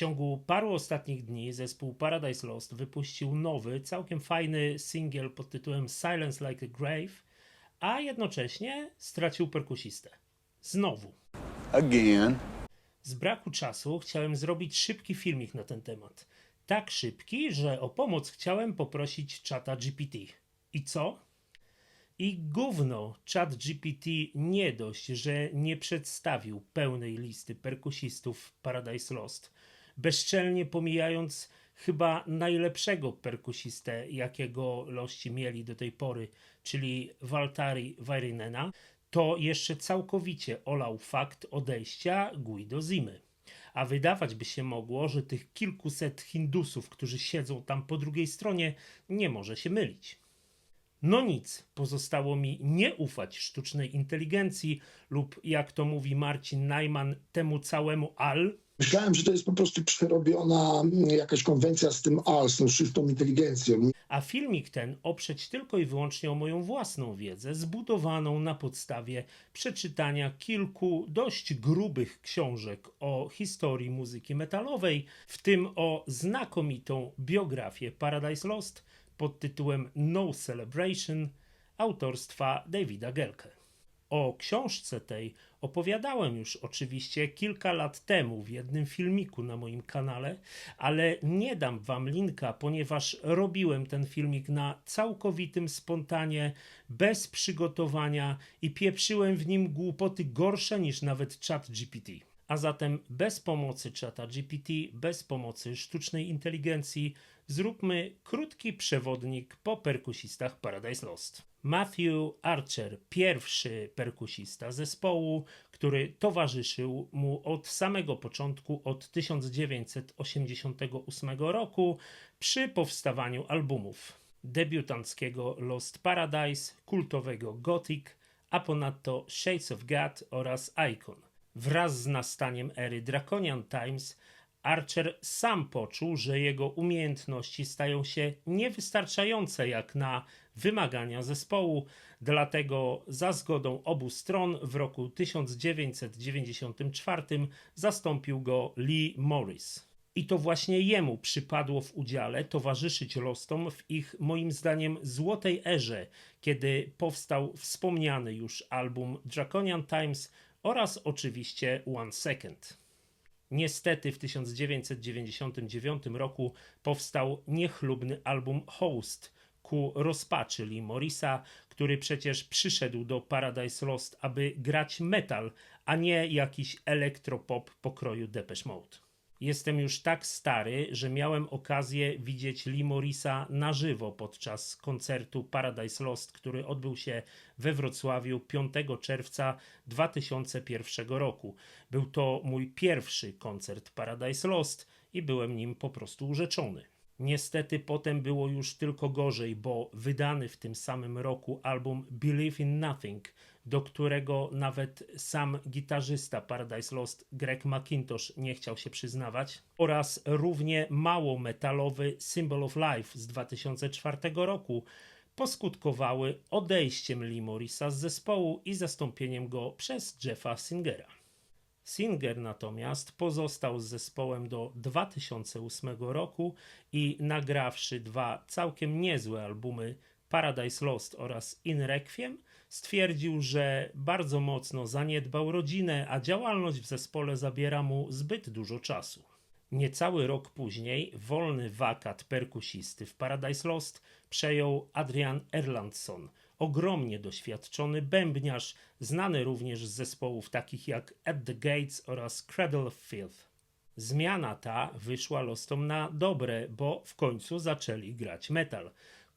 ciągu paru ostatnich dni zespół Paradise Lost wypuścił nowy, całkiem fajny singiel pod tytułem Silence Like a Grave, a jednocześnie stracił perkusistę. Znowu. Again. Z braku czasu chciałem zrobić szybki filmik na ten temat. Tak szybki, że o pomoc chciałem poprosić czata GPT. I co? I gówno czat GPT nie dość, że nie przedstawił pełnej listy perkusistów Paradise Lost, bezczelnie pomijając chyba najlepszego perkusistę, jakiego lości mieli do tej pory, czyli Waltari Vairinena, to jeszcze całkowicie olał fakt odejścia Guido Zimy. A wydawać by się mogło, że tych kilkuset Hindusów, którzy siedzą tam po drugiej stronie, nie może się mylić. No nic, pozostało mi nie ufać sztucznej inteligencji lub jak to mówi Marcin Najman, temu całemu al, Myślałem, że to jest po prostu przerobiona mm, jakaś konwencja z tym AL, z tą inteligencją. a filmik ten oprzeć tylko i wyłącznie o moją własną wiedzę, zbudowaną na podstawie przeczytania kilku dość grubych książek o historii muzyki metalowej, w tym o znakomitą biografię Paradise Lost pod tytułem No Celebration autorstwa Davida Gelke. O książce tej opowiadałem już oczywiście kilka lat temu w jednym filmiku na moim kanale, ale nie dam wam linka, ponieważ robiłem ten filmik na całkowitym spontanie, bez przygotowania i pieprzyłem w nim głupoty gorsze niż nawet chat GPT. A zatem bez pomocy czata GPT, bez pomocy sztucznej inteligencji, zróbmy krótki przewodnik po perkusistach Paradise Lost. Matthew Archer, pierwszy perkusista zespołu, który towarzyszył mu od samego początku, od 1988 roku, przy powstawaniu albumów debiutanckiego Lost Paradise, kultowego Gothic, a ponadto Shades of God oraz Icon. Wraz z nastaniem ery Draconian Times Archer sam poczuł, że jego umiejętności stają się niewystarczające jak na wymagania zespołu, dlatego za zgodą obu stron w roku 1994 zastąpił go Lee Morris. I to właśnie jemu przypadło w udziale towarzyszyć Lostom w ich, moim zdaniem, złotej erze, kiedy powstał wspomniany już album Draconian Times oraz oczywiście One Second. Niestety w 1999 roku powstał niechlubny album Host ku rozpaczy Lee Morrisa, który przecież przyszedł do Paradise Lost, aby grać metal, a nie jakiś elektropop pokroju Depeche Mode. Jestem już tak stary, że miałem okazję widzieć Lee Morrisa na żywo podczas koncertu Paradise Lost, który odbył się we Wrocławiu 5 czerwca 2001 roku. Był to mój pierwszy koncert Paradise Lost i byłem nim po prostu urzeczony. Niestety potem było już tylko gorzej, bo wydany w tym samym roku album Believe in Nothing, do którego nawet sam gitarzysta Paradise Lost Greg McIntosh nie chciał się przyznawać, oraz równie mało metalowy Symbol of Life z 2004 roku poskutkowały odejściem Lee Morrisa z zespołu i zastąpieniem go przez Jeffa Singera. Singer natomiast pozostał z zespołem do 2008 roku i nagrawszy dwa całkiem niezłe albumy Paradise Lost oraz In Requiem, stwierdził, że bardzo mocno zaniedbał rodzinę, a działalność w zespole zabiera mu zbyt dużo czasu. Niecały rok później wolny wakat perkusisty w Paradise Lost przejął Adrian Erlandson, ogromnie doświadczony bębniarz, znany również z zespołów takich jak At the Gates oraz Cradle of Filth. Zmiana ta wyszła Lostom na dobre, bo w końcu zaczęli grać metal.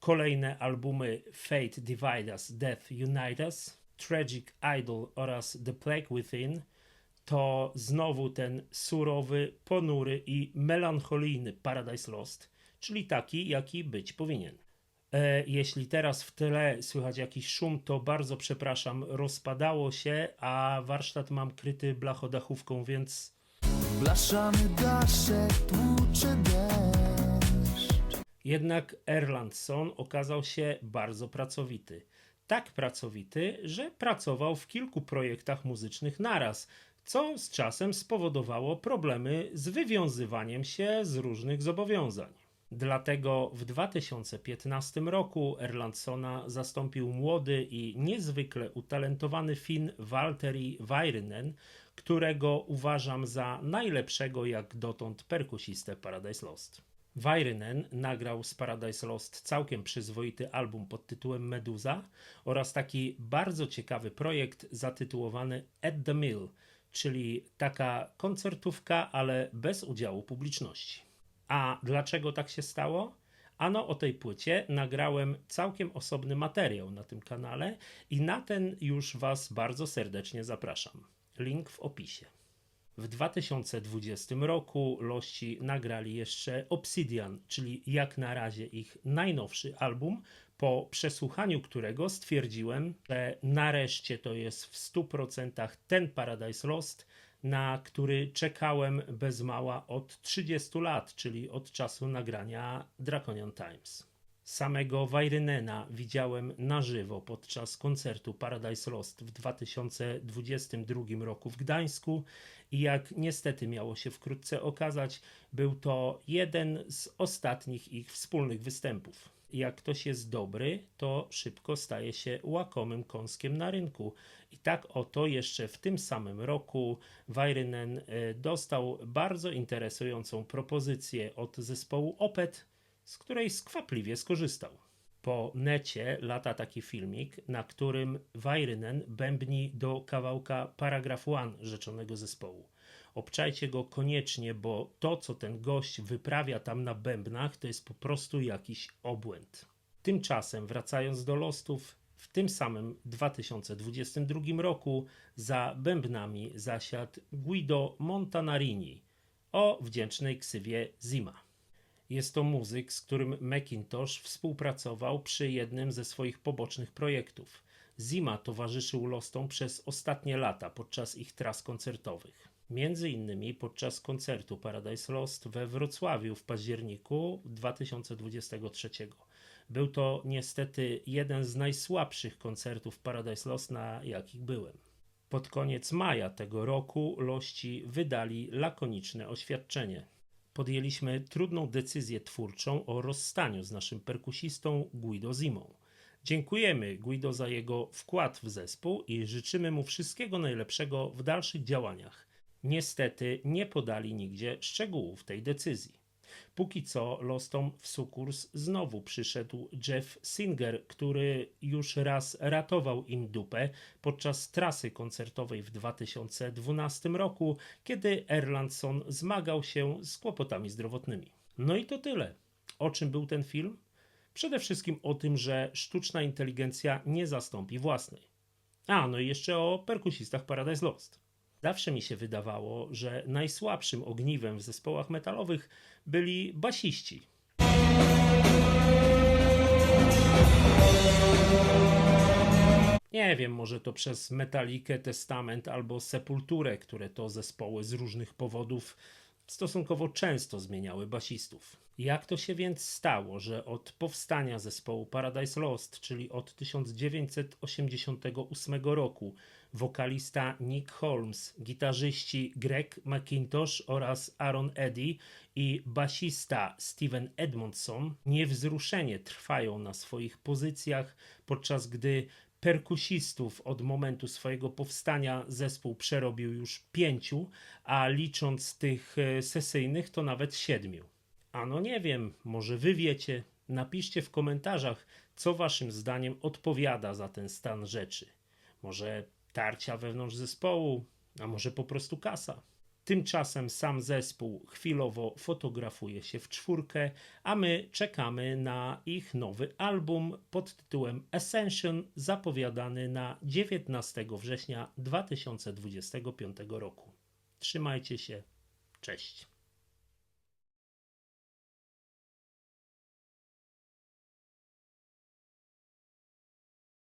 Kolejne albumy Fate Divide Us, Death Unite Us, Tragic Idol oraz The Plague Within to znowu ten surowy, ponury i melancholijny Paradise Lost, czyli taki, jaki być powinien. E, jeśli teraz w tle słychać jakiś szum, to bardzo przepraszam, rozpadało się, a warsztat mam kryty blachodachówką, więc Blaszany daszek tłucze Jednak Erlandson okazał się bardzo pracowity. Tak pracowity, że pracował w kilku projektach muzycznych naraz, co z czasem spowodowało problemy z wywiązywaniem się z różnych zobowiązań. Dlatego w 2015 roku Erlandsona zastąpił młody i niezwykle utalentowany Finn Valtteri Väyrynen, którego uważam za najlepszego jak dotąd perkusistę Paradise Lost. Väyrynen nagrał z Paradise Lost całkiem przyzwoity album pod tytułem Meduza oraz taki bardzo ciekawy projekt zatytułowany At the Mill, czyli taka koncertówka, ale bez udziału publiczności. A dlaczego tak się stało? Ano o tej płycie nagrałem całkiem osobny materiał na tym kanale i na ten już Was bardzo serdecznie zapraszam. Link w opisie. W 2020 roku Lości nagrali jeszcze Obsidian, czyli jak na razie ich najnowszy album, po przesłuchaniu którego stwierdziłem, że nareszcie to jest w 100% ten Paradise Lost, na który czekałem bez mała od 30 lat, czyli od czasu nagrania Draconian Times. Samego Wajrynena widziałem na żywo podczas koncertu Paradise Lost w 2022 roku w Gdańsku i jak niestety miało się wkrótce okazać, był to jeden z ostatnich ich wspólnych występów. Jak ktoś jest dobry, to szybko staje się łakomym kąskiem na rynku. I tak oto jeszcze w tym samym roku Wajrynen e, dostał bardzo interesującą propozycję od zespołu Opet, z której skwapliwie skorzystał. Po necie lata taki filmik, na którym Wajrynen bębni do kawałka Paragraf One rzeczonego zespołu. Obczajcie go koniecznie, bo to, co ten gość wyprawia tam na bębnach, to jest po prostu jakiś obłęd. Tymczasem, wracając do Lostów, w tym samym 2022 roku za bębnami zasiadł Guido Montanarini o wdzięcznej ksywie Zima. Jest to muzyk, z którym Macintosh współpracował przy jednym ze swoich pobocznych projektów. Zima towarzyszył Lostom przez ostatnie lata podczas ich tras koncertowych. Między innymi podczas koncertu Paradise Lost we Wrocławiu w październiku 2023. Był to niestety jeden z najsłabszych koncertów Paradise Lost, na jakich byłem. Pod koniec maja tego roku Lości wydali lakoniczne oświadczenie. Podjęliśmy trudną decyzję twórczą o rozstaniu z naszym perkusistą Guido Zimą. Dziękujemy Guido za jego wkład w zespół i życzymy mu wszystkiego najlepszego w dalszych działaniach. Niestety nie podali nigdzie szczegółów tej decyzji. Póki co Lostom w sukurs znowu przyszedł Jeff Singer, który już raz ratował im dupę podczas trasy koncertowej w 2012 roku, kiedy Erlandson zmagał się z kłopotami zdrowotnymi. No i to tyle. O czym był ten film? Przede wszystkim o tym, że sztuczna inteligencja nie zastąpi własnej. A, no i jeszcze o perkusistach Paradise Lost. Zawsze mi się wydawało, że najsłabszym ogniwem w zespołach metalowych byli basiści. Nie wiem, może to przez Metalikę, Testament albo Sepulturę, które to zespoły z różnych powodów stosunkowo często zmieniały basistów. Jak to się więc stało, że od powstania zespołu Paradise Lost, czyli od 1988 roku, wokalista Nick Holmes, gitarzyści Greg McIntosh oraz Aaron Eddy i basista Steven Edmondson niewzruszenie trwają na swoich pozycjach, podczas gdy perkusistów od momentu swojego powstania zespół przerobił już pięciu, a licząc tych e, sesyjnych to nawet siedmiu. Ano nie wiem, może wy wiecie. Napiszcie w komentarzach, co waszym zdaniem odpowiada za ten stan rzeczy. Może tarcia wewnątrz zespołu, a może po prostu kasa. Tymczasem sam zespół chwilowo fotografuje się w czwórkę, a my czekamy na ich nowy album pod tytułem Ascension, zapowiadany na 19 września 2025 roku. Trzymajcie się, cześć.